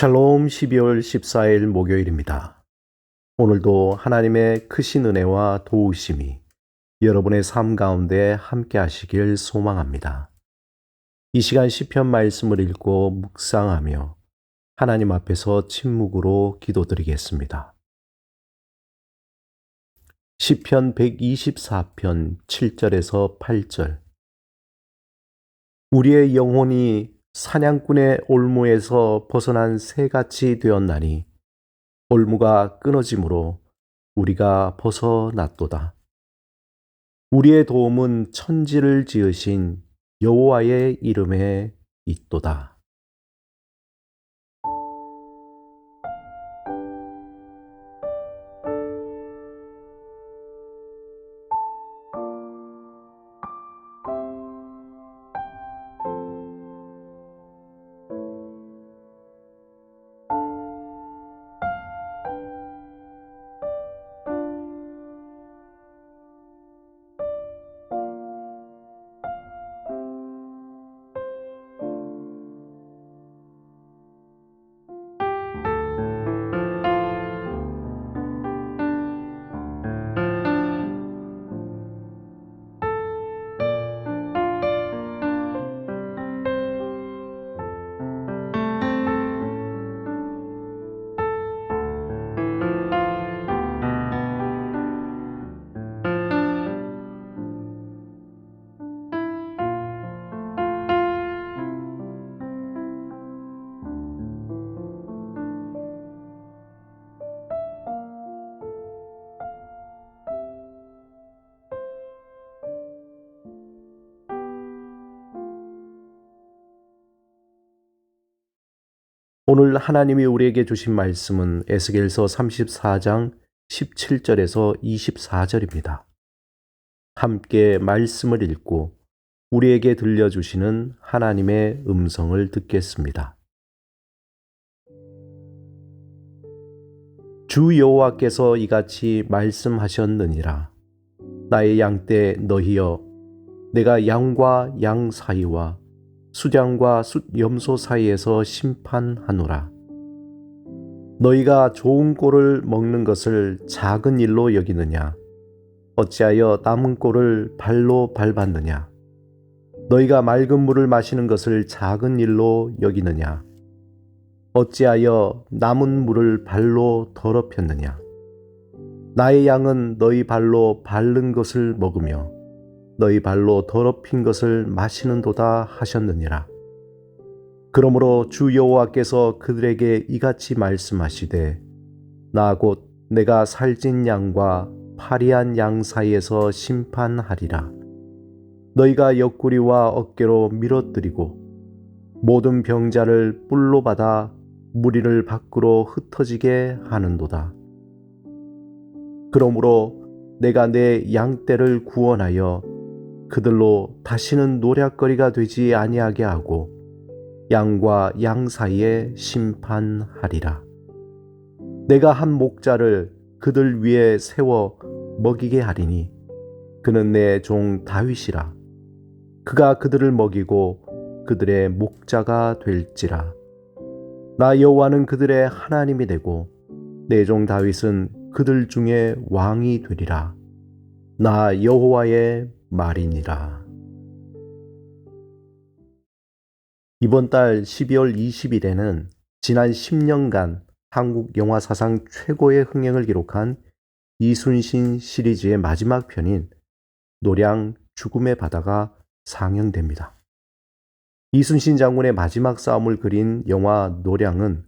샬롬 12월 14일 목요일입니다. 오늘도 하나님의 크신 은혜와 도우심이 여러분의 삶 가운데 함께 하시길 소망합니다. 이 시간 시편 말씀을 읽고 묵상하며 하나님 앞에서 침묵으로 기도드리겠습니다. 시편 124편 7절에서 8절 우리의 영혼이 사냥꾼의 올무에서 벗어난 새같이 되었나니 올무가 끊어짐으로 우리가 벗어났도다. 우리의 도움은 천지를 지으신 여호와의 이름에 있도다. 오늘 하나님이 우리에게 주신 말씀은 에스겔서 34장 17절에서 24절입니다. 함께 말씀을 읽고 우리에게 들려주시는 하나님의 음성을 듣겠습니다. 주 여호와께서 이같이 말씀하셨느니라. 나의 양떼 너희여, 내가 양과 양 사이와 수장과 숫염소 사이에서 심판하노라. 너희가 좋은 꼴을 먹는 것을 작은 일로 여기느냐? 어찌하여 남은 꼴을 발로 밟았느냐? 너희가 맑은 물을 마시는 것을 작은 일로 여기느냐? 어찌하여 남은 물을 발로 더럽혔느냐? 나의 양은 너희 발로 밟는 것을 먹으며 너희 발로 더럽힌 것을 마시는도다 하셨느니라. 그러므로 주 여호와께서 그들에게 이같이 말씀하시되 나 곧 내가 살찐 양과 파리한 양 사이에서 심판하리라. 너희가 옆구리와 어깨로 밀어뜨리고 모든 병자를 뿔로 받아 무리를 밖으로 흩어지게 하는도다. 그러므로 내가 내 양떼를 구원하여 그들로 다시는 노략거리가 되지 아니하게 하고 양과 양 사이에 심판하리라. 내가 한 목자를 그들 위에 세워 먹이게 하리니 그는 내 종 다윗이라. 그가 그들을 먹이고 그들의 목자가 될지라. 나 여호와는 그들의 하나님이 되고 내 종 다윗은 그들 중에 왕이 되리라. 나 여호와의 말이니라. 이번 달 12월 20일에는 지난 10년간 한국 영화 사상 최고의 흥행을 기록한 이순신 시리즈의 마지막 편인 노량 죽음의 바다가 상영됩니다. 이순신 장군의 마지막 싸움을 그린 영화 노량은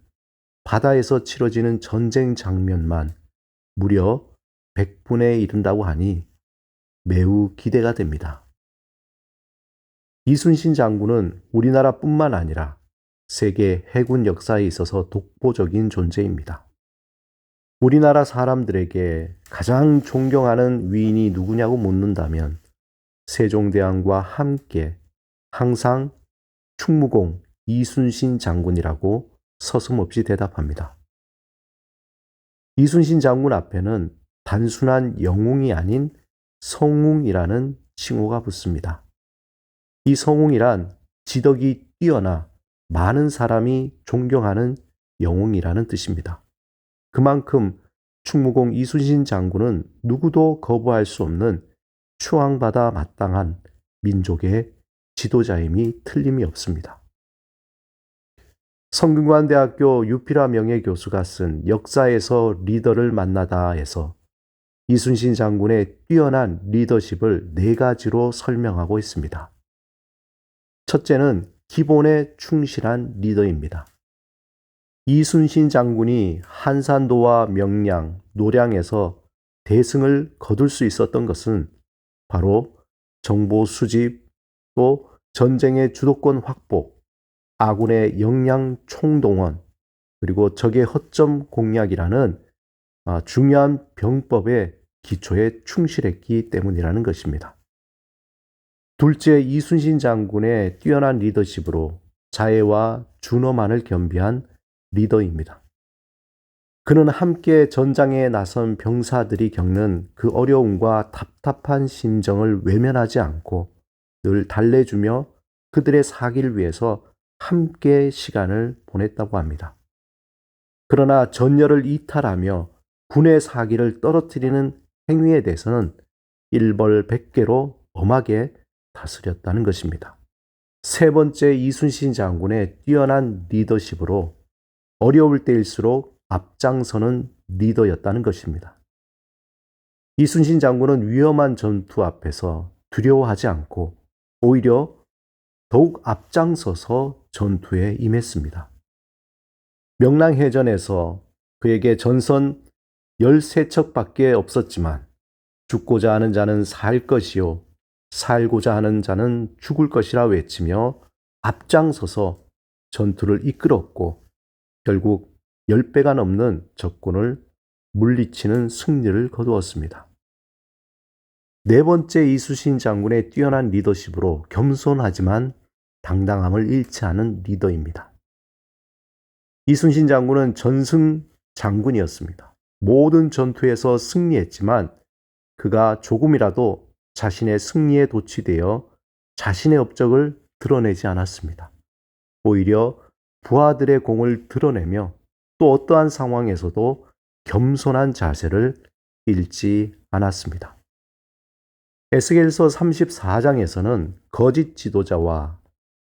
바다에서 치러지는 전쟁 장면만 무려 100분에 이른다고 하니 매우 기대가 됩니다. 이순신 장군은 우리나라뿐만 아니라 세계 해군 역사에 있어서 독보적인 존재입니다. 우리나라 사람들에게 가장 존경하는 위인이 누구냐고 묻는다면 세종대왕과 함께 항상 충무공 이순신 장군이라고 서슴없이 대답합니다. 이순신 장군 앞에는 단순한 영웅이 아닌 성웅이라는 칭호가 붙습니다. 이 성웅이란 지덕이 뛰어나 많은 사람이 존경하는 영웅이라는 뜻입니다. 그만큼 충무공 이순신 장군은 누구도 거부할 수 없는 추앙받아 마땅한 민족의 지도자임이 틀림이 없습니다. 성균관대학교 유피라 명예교수가 쓴 역사에서 리더를 만나다에서 이순신 장군의 뛰어난 리더십을 네 가지로 설명하고 있습니다. 첫째는 기본에 충실한 리더입니다. 이순신 장군이 한산도와 명량, 노량에서 대승을 거둘 수 있었던 것은 바로 정보 수집, 또 전쟁의 주도권 확보, 아군의 역량 총동원, 그리고 적의 허점 공략이라는 아, 중요한 병법의 기초에 충실했기 때문이라는 것입니다. 둘째, 이순신 장군의 뛰어난 리더십으로 자해와 준엄한을 겸비한 리더입니다. 그는 함께 전장에 나선 병사들이 겪는 그 어려움과 답답한 심정을 외면하지 않고 늘 달래주며 그들의 사기를 위해서 함께 시간을 보냈다고 합니다. 그러나 전열을 이탈하며 군의 사기를 떨어뜨리는 행위에 대해서는 일벌백계로 엄하게 다스렸다는 것입니다. 세 번째 이순신 장군의 뛰어난 리더십으로 어려울 때일수록 앞장서는 리더였다는 것입니다. 이순신 장군은 위험한 전투 앞에서 두려워하지 않고 오히려 더욱 앞장서서 전투에 임했습니다. 명랑해전에서 그에게 전선 13척밖에 없었지만 죽고자 하는 자는 살 것이요 살고자 하는 자는 죽을 것이라 외치며 앞장서서 전투를 이끌었고 결국 10배가 넘는 적군을 물리치는 승리를 거두었습니다. 네 번째 이수신 장군의 뛰어난 리더십으로 겸손하지만 당당함을 잃지 않은 리더입니다. 이순신 장군은 전승 장군이었습니다. 모든 전투에서 승리했지만 그가 조금이라도 자신의 승리에 도취되어 자신의 업적을 드러내지 않았습니다. 오히려 부하들의 공을 드러내며 또 어떠한 상황에서도 겸손한 자세를 잃지 않았습니다. 에스겔서 34장에서는 거짓 지도자와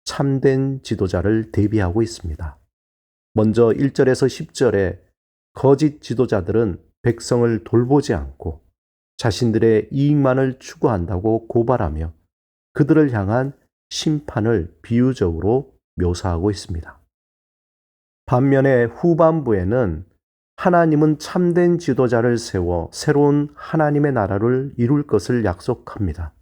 참된 지도자를 대비하고 있습니다. 먼저 1절에서 10절에 거짓 지도자들은 백성을 돌보지 않고 자신들의 이익만을 추구한다고 고발하며 그들을 향한 심판을 비유적으로 묘사하고 있습니다. 반면에 후반부에는 하나님은 참된 지도자를 세워 새로운 하나님의 나라를 이룰 것을 약속합니다.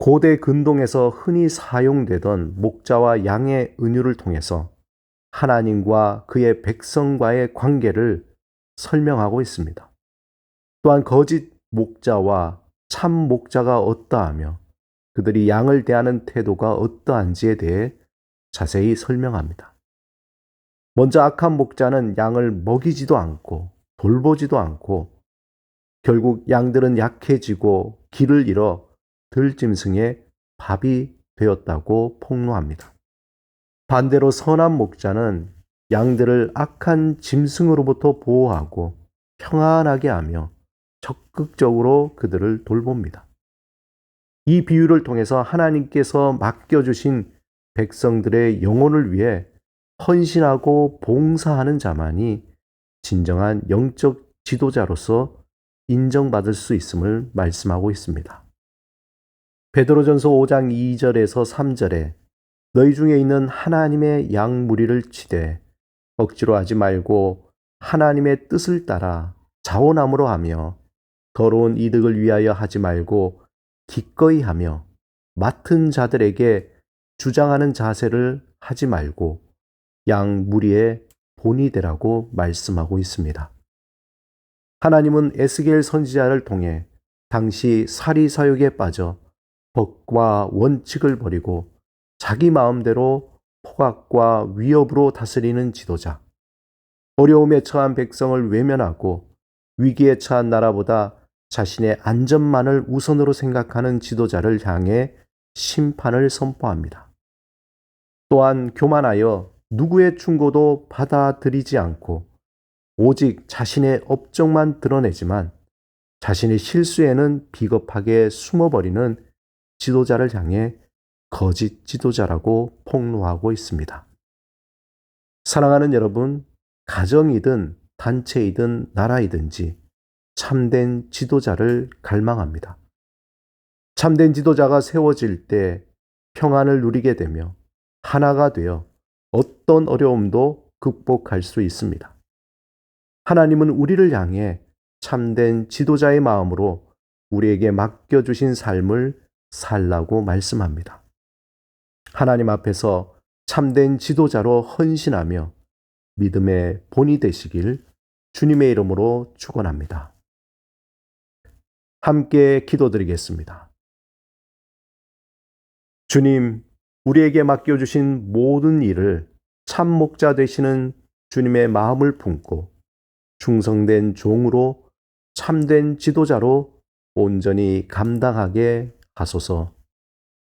고대 근동에서 흔히 사용되던 목자와 양의 은유를 통해서 하나님과 그의 백성과의 관계를 설명하고 있습니다. 또한 거짓 목자와 참 목자가 어떠하며 그들이 양을 대하는 태도가 어떠한지에 대해 자세히 설명합니다. 먼저 악한 목자는 양을 먹이지도 않고 돌보지도 않고 결국 양들은 약해지고 길을 잃어 들짐승의 밥이 되었다고 폭로합니다. 반대로 선한 목자는 양들을 악한 짐승으로부터 보호하고 평안하게 하며 적극적으로 그들을 돌봅니다. 이 비유를 통해서 하나님께서 맡겨주신 백성들의 영혼을 위해 헌신하고 봉사하는 자만이 진정한 영적 지도자로서 인정받을 수 있음을 말씀하고 있습니다. 베드로전서 5장 2절에서 3절에 너희 중에 있는 하나님의 양 무리를 치되 억지로 하지 말고 하나님의 뜻을 따라 자원함으로 하며 더러운 이득을 위하여 하지 말고 기꺼이 하며 맡은 자들에게 주장하는 자세를 하지 말고 양 무리의 본이 되라고 말씀하고 있습니다. 하나님은 에스겔 선지자를 통해 당시 사리 사욕에 빠져 법과 원칙을 버리고 자기 마음대로 포각과 위협으로 다스리는 지도자, 어려움에 처한 백성을 외면하고 위기에 처한 나라보다 자신의 안전만을 우선으로 생각하는 지도자를 향해 심판을 선포합니다. 또한 교만하여 누구의 충고도 받아들이지 않고 오직 자신의 업적만 드러내지만 자신의 실수에는 비겁하게 숨어버리는 지도자를 향해 거짓 지도자라고 폭로하고 있습니다. 사랑하는 여러분, 가정이든 단체이든 나라이든지 참된 지도자를 갈망합니다. 참된 지도자가 세워질 때 평안을 누리게 되며 하나가 되어 어떤 어려움도 극복할 수 있습니다. 하나님은 우리를 향해 참된 지도자의 마음으로 우리에게 맡겨주신 삶을 살라고 말씀합니다. 하나님 앞에서 참된 지도자로 헌신하며 믿음의 본이 되시길 주님의 이름으로 축원합니다. 함께 기도드리겠습니다. 주님, 우리에게 맡겨 주신 모든 일을 참 목자 되시는 주님의 마음을 품고 충성된 종으로 참된 지도자로 온전히 감당하게 하소서